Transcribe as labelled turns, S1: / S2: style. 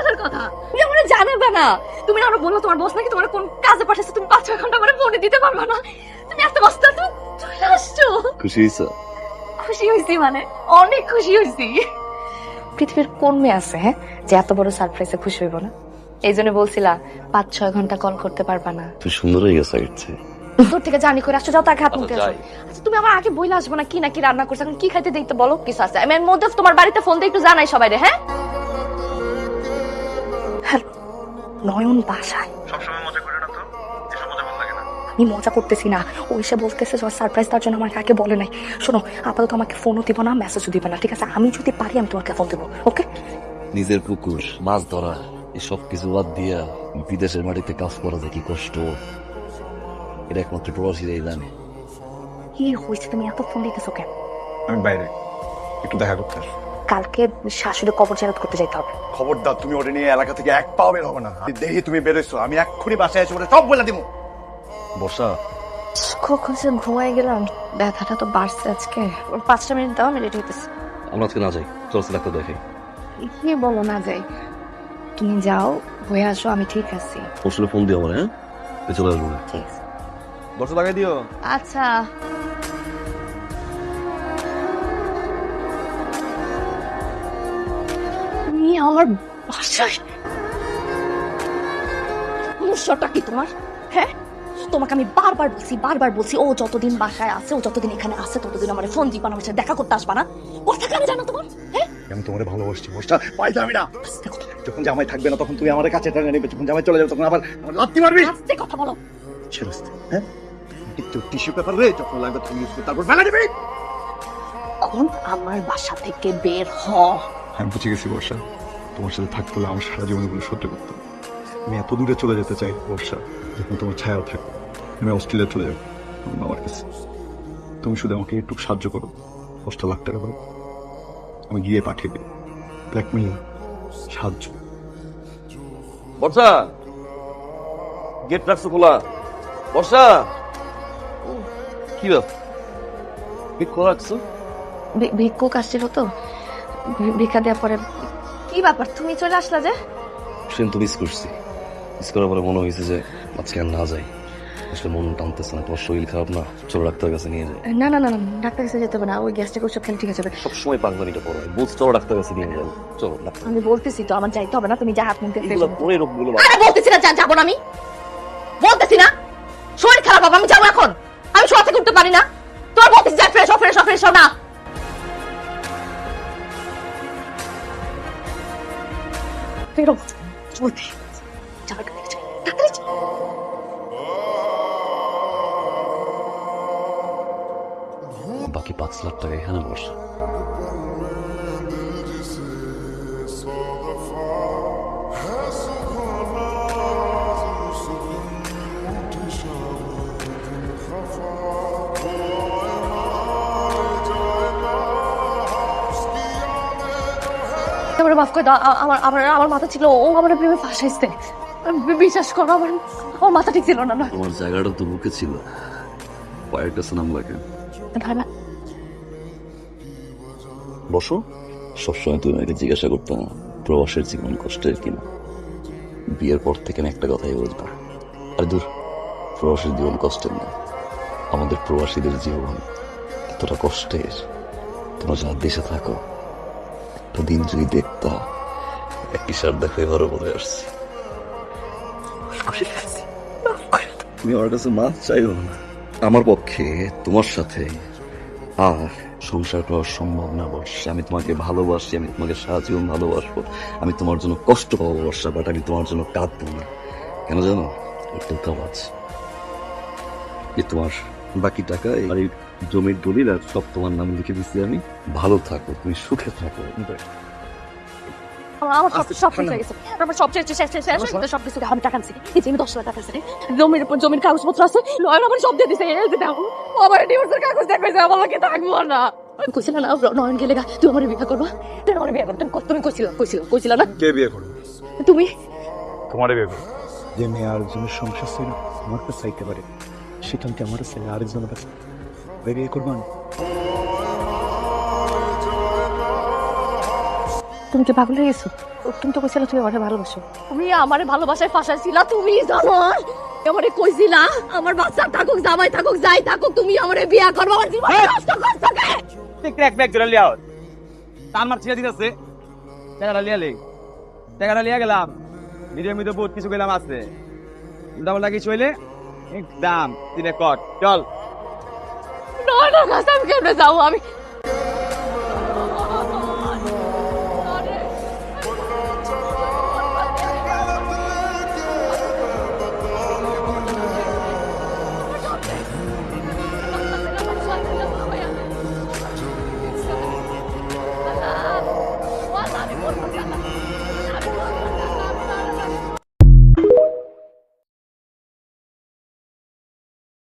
S1: আসার কথা। তুমি আমার জানাবে না। তুমি বলল তোমার বস নাকি তোমার কোন কাজে পাঠাচ্ছে তুমি পাঁচ ছয় ঘণ্টা আমার ফোনে দিতে পারবে না। তুমি এত কষ্ট তুমি চলে আসছো।
S2: খুশি হয়েছ?
S1: খুশি হয়েছি মানে অনেক খুশি হয়েছি। পৃথিবীর কোন মেয়ে আছে হ্যাঁ যে এত বড় সারপ্রাইজে খুশি হইব না? এই জন্য বলছিলা পাঁচ ছয় ঘণ্টা কল করতে পারবা না।
S2: তুই সুন্দর হয়ে গেছে
S1: দূর থেকে জানি করে আসছো যাও তাকে হাত মুখে
S2: আচ্ছা,
S1: আচ্ছা তুমি আমার আগে বইলে আসব না কি না কি রান্না করছ এখন কি খাইতে দেখতে বলো? কিছু আছে। আমি মধ্যে তোমার বাড়িতে ফোন দিয়ে একটু জানাই সবাই রে হ্যাঁ? নয়ন বাসায়।
S3: সবসময় মজা করে না তো? এসব মজা ভালো লাগে না?
S1: আমি মজা করতেছি না। ও এসে বলতেছে সারপ্রাইজ তার জন্য আমাকে কাকে বলে নাই? শোনো আপাতত আমাকে ফোনও দিব না মেসেজও দিবে না ঠিক আছে? আমি যদি পারি আমি তোমাকে ফোন দেবো ওকে
S2: নিজের পুকুর মাছ ধরা এসব কিছু বাদ দিয়া বিদেশের মাটিতে কাজ করা যায় কি কষ্ট। এটা একমাত্র প্রবাসীরাই জানে।
S1: কি হয়েছে? তুমি এত ফোন দিতেছো কেন?
S3: আমি বাইরে। একটু দেখা করতে আসব।
S1: কালকে শাশুড়ি কবর জেরত করতে যাইতে হবে।
S3: খবরদার তুমি ওটা নিয়ে এলাকা থেকে এক পাও বের হবে না। আমি দেখি তুমি বেরোইছো আমি এক্ষুনি বাসায় এসে ওটা সব বলে দিব।
S2: বর্ষা।
S1: কখন সে ঘুমাই গেলাম ব্যথাটা তো বাড়ছে আজকে। পাঁচটা মিনিট দাও আমি রেডি হইতেছি।
S2: আমরা আজকে না যাই চল ডাক্তার দেখাই।
S1: কি বলো না যাই। তুমি যাও হয়ে আসো আমি ঠিক আছি।
S2: পরশুলে ফোন দিও আমার হ্যাঁ? চলে আসব।
S1: ঠিক আছে।
S3: দরজা লাগাই দিও।
S1: আচ্ছা। আমার বাসায়। সমস্যাটা কি তোমার? হ্যাঁ? তোমাকে আমি বারবার বলছি বারবার বলছি ও যতদিন বাসায় আছে ও যতদিন এখানে আছে ততদিন আমার ফোন দিবা না আমার সাথে দেখা করতে আসবা না। কথা কেন জানো তোমার? হ্যাঁ?
S3: আমি তোমার ভালোবাসছি বসটা পাইতে আমি না। যখন জামাই থাকবে না তখন তুমি আমার কাছে টেনে নেবে। যখন জামাই চলে যাবে তখন আবার লাত্তি মারবি।
S1: আস্তে কথা বলো।
S3: ছেড়ে হ্যাঁ? একটু টিস্যু পেপার রে যখন লাগবে তুমি ইউজ করে তারপর ফেলে দিবি।
S1: এখন আমার বাসা থেকে বের হ।
S3: আমি বুঝে গেছি বর্ষা তোমার সাথে থাকতে হলে আমার সারা জীবনগুলো সহ্য করতে আমি এত দূরে চলে যেতে চাই বর্ষা যখন তোমার ছায়াও থাকবে। আমি অস্ট্রেলিয়া চলে যাব আমার কাছে। তুমি শুধু আমাকে একটু সাহায্য করো দশটা লাখ টাকা দাও। আমি গিয়ে পাঠিয়ে দিই ব্ল্যাকমেল সাহায্য।
S2: বর্ষা গেট রাখছো খোলা। বর্ষা! কি ব্যাপার? খোলা রাখছো?
S1: ভিক্ষুক আসছিল তো। ভিক্ষা দেওয়ার পরে কি ব্যাপার? তুমি চলে আসলা যে?
S2: ট্রেন তো মিস করছি। মিস করার পরে মনে হয়েছে যে আজকে আর না যাই। আসলে মন টানতেছে না তোমার শরীর খারাপ না চলো ডাক্তার কাছে নিয়ে যাই।
S1: না না না না ডাক্তার কাছে যেতে হবে না ওই গ্যাস্ট্রিক ওষুধ খেলে ঠিক আছে
S2: সবসময় পাগলামিটা পড়ো বলছো চলো ডাক্তার কাছে নিয়ে যাব চলো
S1: আমি বলতেছি তো আমার যাইতে হবে না তুমি যা হাত মুখ দেখতে
S2: পরে রোগগুলো
S1: আরে বলতেছি না যাব না আমি। বলতেছি না শরীর খারাপ হবে আমি যাব এখন। আমি শোয়া থেকে উঠতে পারি না। তোমার বলতেছি যা ফ্রেশ ফ্রেশ ফ্রেশ না। ফেরো চলতে যাবার কাছে ডাক্তার
S2: বাকি পাঁচ লাখ টাকা এখানে বসে
S1: আমার মাফ করে দাও আমার আমার আমার মাথা ছিল ও আমার প্রেমে ফাঁসাইছে। বিশ্বাস করো আমার আমার মাথা ঠিক ছিল না না।
S2: তোমার জায়গাটা তো বুকে ছিল। পায়ের কাছে নাম লাগে।
S1: ভাইবা
S2: বসো। সবসময় তুমি আমাকে জিজ্ঞাসা করতাম প্রবাসের জীবন কষ্টের কিনা। বিয়ের পর থেকে আমি একটা কথাই বলব। আর দূর প্রবাসের জীবন কষ্টের না। আমাদের প্রবাসীদের জীবন এতটা কষ্টের। তোমরা যারা দেশে থাকো একটা দিন যদি দেখতা সার দেখো এবারও বলে আসছি। তুমি আমার কাছে মাছ চাইও না। আমার পক্ষে তোমার সাথে আর সংসার করা সম্ভব না বর্ষা। আমি তোমাকে ভালোবাসি আমি তোমাকে সারা জীবন ভালোবাসবো। আমি তোমার জন্য কষ্ট পাবো বর্ষা বাট আমি তোমার জন্য কাঁদবো না। কেন জানো? একটু কাজ। এই তোমার বাকি টাকা এই জমির দলিল আর সব তোমার নামে লিখে দিচ্ছি আমি। ভালো থাকো তুমি সুখে থাকো।
S1: আমার আমার সব সব হয়ে গেছে। আমার সব শেষ শেষ শেষ শেষ। গেছে, সব কিছু আমি টাকা নিছি এই যে আমি দশ লাখ টাকা আছে জমির জমির কাগজপত্র আছে। লয়ের আমার সব দিয়ে দিছে। এই যে দেখো আমার ডিভোর্সের কাগজ দেখাইছে আমার লাগে থাকব না। আমি কইছিল না নয়ন গেলে গা তুই আমার বিয়ে করবা? তুই আমার বিয়ে করবা। তুমি ক- কইছিল কইছিল কইছিল না?
S3: কে বিয়ে করবে?
S1: তুমি?
S3: তোমারে বিয়ে করবে। যে মেয়ে আরেকজনের সংসার ছিল আমার কাছে চাইতে পারে। সেটা কি আমার ছেলে আরেকজনের কাছে বিয়ে করবেন।
S1: তুমি কি পাগল হয়ে গেছো? তুমি তো কইছিলে তুমি আমারে ভালোবাসো। তুমি আমারে ভালোবাসায় ফাঁসাইছিলা তুমি জানো? আমারে কইছিলা আমার বাচ্চা থাকুক জামাই থাকুক যাই থাকুক তুমি আমারে বিয়া করবে আমার জীবন নষ্ট করছ কে?
S4: তুই ক্র্যাক ব্যাগ লিয়াও। তার মার ছেড়ে দিতেছে। টাকাটা লিয়া লে টাকাটা লিয়া গেলাম। ভিডিওর মধ্যে বহুত কিছু গেলাম আছে। উল্টাপাল্টা কিছু হইলে দাম তিনে কট। চল।
S1: না না আমি কেমনে যাব আমি